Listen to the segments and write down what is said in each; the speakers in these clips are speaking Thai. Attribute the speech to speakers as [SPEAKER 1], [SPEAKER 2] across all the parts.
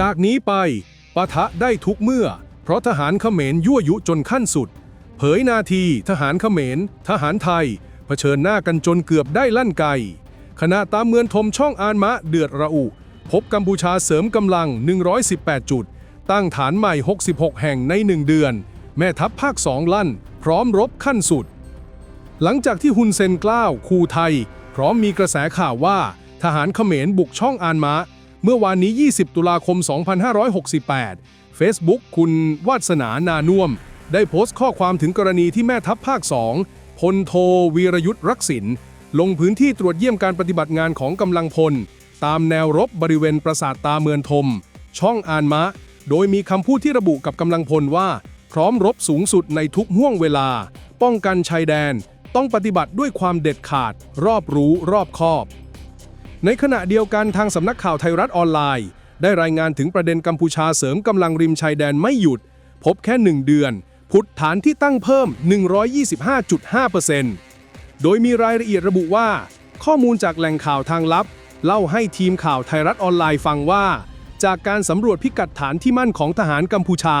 [SPEAKER 1] จากนี้ไปปะทะได้ทุกเมื่อ เพราะทหารเขมรยั่วยุจนขั้นสุด เผยนาทีทหารเขมร ทหารไทย เผชิญหน้ากันจนเกือบได้ลั่นไกขณะตามเมืองทมช่องอานมะเดือดระอุ พบกัมพูชาเสริมกำลัง 118 จุด ตั้งฐานใหม่ 66 แห่งใน 1 เดือน แม่ทัพภาคสองลั่น พร้อมรบขั้นสุด หลังจากที่ฮุนเซนกล้าว คูไทย พร้อมมีกระแสข่าวว่า ทหารเขมรบุกช่องอานมะ เมื่อวานนี้ 20 ตุลาคม 2568 Facebook คุณวาสนานานุ่วม ได้โพสต์ข้อความถึงกรณีที่แม่ทัพภาค 2 พลโทวีรยุทธ์รักษินลงพื้นที่ตรวจเยี่ยมการปฏิบัติงานของกำลังพล ตามแนวรบบริเวณปราสาทตาเมือนทม ช่องอานมะ โดยมีคำพูดที่ระบุกับกำลังพลว่า พร้อมรบสูงสุดในทุกห่วงเวลา ป้องกันชายแดน ต้องปฏิบัติด้วยความเด็ดขาด รอบรู้รอบคอบ ในขณะเดียวกันทางสำนักข่าวไทยรัฐออนไลน์ ได้รายงานถึงประเด็นกัมพูชาเสริมกำลังริมชายแดนไม่หยุด พบแค่ 1 เดือน พุทธฐานที่ตั้งเพิ่ม 125.5%โดยมีรายละเอียดระบุว่า ข้อมูลจากแหล่งข่าวทางลับ เล่าให้ทีมข่าวไทยรัฐออนไลน์ฟังว่า จากการสำรวจพิกัดฐานที่มั่นของทหารกัมพูชา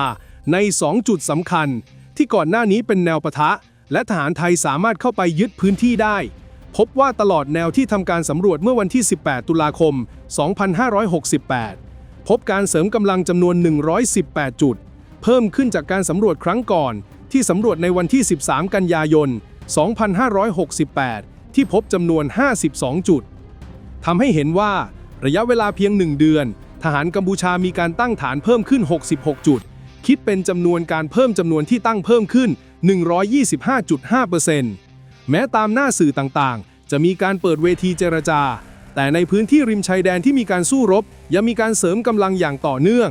[SPEAKER 1] ใน 2 จุดสำคัญ ที่ก่อนหน้านี้เป็นแนวปะทะ และทหารไทยสามารถเข้าไปยึดพื้นที่ได้ พบว่าตลอดแนวที่ทำการสำรวจเมื่อวันที่ 18 ตุลาคม 2568 พบการเสริมกำลังจำนวน 118 จุด เพิ่มขึ้นจากการสำรวจครั้งก่อน ที่สำรวจในวันที่ 13 กันยายน 2568 ที่พบจำนวน 52 จุดทำให้เห็นว่า ระยะเวลาเพียง 1 เดือน ทหารกัมพูชามีการตั้งฐานเพิ่มขึ้น 66 จุด คิดเป็นจำนวนการเพิ่มจำนวนที่ตั้งเพิ่มขึ้น 125.5% แม้ตามหน้าสื่อต่างๆ จะมีการเปิดเวทีเจรจา แต่ในพื้นที่ริมชายแดนที่มีการสู้รบ ยังมีการเสริมกำลังอย่างต่อเนื่อง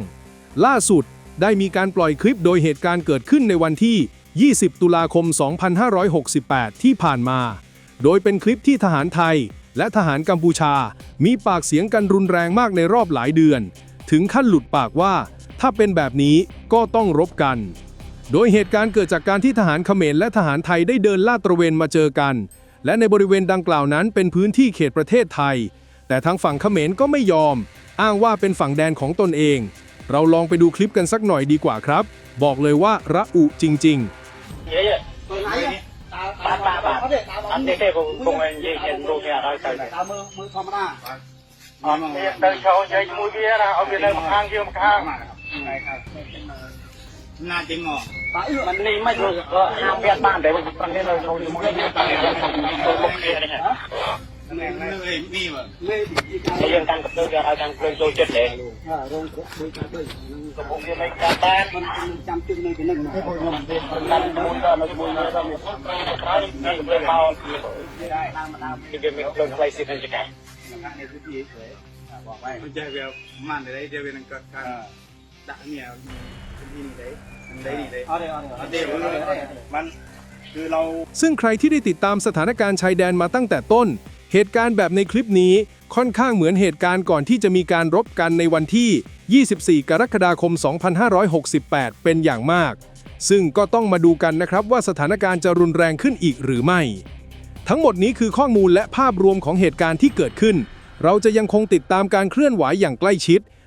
[SPEAKER 1] ล่าสุดได้มีการปล่อยคลิปโดยเหตุการณ์เกิดขึ้นในวันที่ 20 ตุลาคม 2568 ที่ผ่านมา โดยเป็นคลิปที่ทหารไทย และทหารกัมพูชา มีปากเสียงกันรุนแรงมากในรอบหลายเดือน ถึงขั้นหลุดปากว่า ถ้าเป็นแบบนี้ก็ต้องรบกัน โดยเหตุการณ์เกิดจากการที่ทหารเขมรและทหารไทยได้เดินลาดตระเวนมาเจอกัน และในบริเวณดังกล่าวนั้นเป็นพื้นที่เขตประเทศไทย แต่ทางฝั่งเขมรก็ไม่ยอม อ้างว่าเป็นฝั่งแดนของตนเอง เราลองไปดูคลิปกันสักหน่อยดีกว่าครับ บอกเลยว่าระอุจริง ๆ
[SPEAKER 2] อันนี้
[SPEAKER 3] ที่ผมผมเองยิ
[SPEAKER 2] งเห็นรูป
[SPEAKER 3] เนี่ยได้ใช่
[SPEAKER 2] ไหมอันนี้เดินเขาใหญ่มูเบียนะเอา
[SPEAKER 3] ไปเลยมา
[SPEAKER 2] ข้างเยี่ยมข้าง Thank you. น่าจะงอกมันนี่ไม่รู้ก็
[SPEAKER 4] ห้ามเพี้ยน
[SPEAKER 3] บ้านแต่
[SPEAKER 2] ว่าตอนนี้เราเราไม่ได้ตอนนี้เราเรเคลียร์เลยฮะ
[SPEAKER 4] ไม่เลยนี่วะ
[SPEAKER 3] ไม่เรื่องกา
[SPEAKER 2] รกับเรื่องการเคลื่อนโซเชียลเลย
[SPEAKER 3] อ่าโรงบริการด้วย
[SPEAKER 2] กระผมยังไม่จำบ้าน
[SPEAKER 3] มันจำตึ้งเลยเป็นนั่นนะ
[SPEAKER 2] การมูลก็เราจะมูลเราจะมีใคร
[SPEAKER 3] ใครเรื่องเมาได้ตามมาตาม
[SPEAKER 2] ที่เป็นเรื่องใครสิทธิ์ราชการ
[SPEAKER 3] ในพื้นที่เฉยบอกไว้
[SPEAKER 4] ไม่ใช่เวลมันได้เดี๋ยวเป็นการ ดักเนี่ยที่นี่ได้ได้ดีได้
[SPEAKER 3] เอาเดี๋ยวเอาเดี๋ยว
[SPEAKER 4] เอาเดี๋ยวมันคือเรา
[SPEAKER 1] ซึ่งใครที่ได้ติดตามสถานการณ์ชายแดนมาตั้งแต่ต้น เหตุการณ์แบบในคลิปนี้ค่อนข้างเหมือนเหตุการณ์ก่อนที่จะมีการรบกันในวันที่ 24 กรกฎาคม 2568 เป็นอย่างมาก ซึ่งก็ต้องมาดูกันนะครับว่าสถานการณ์จะรุนแรงขึ้นอีกหรือไม่ ทั้งหมดนี้คือข้อมูลและภาพรวมของเหตุการณ์ที่เกิดขึ้น เราจะยังคงติดตามการเคลื่อนไหวอย่างใกล้ชิด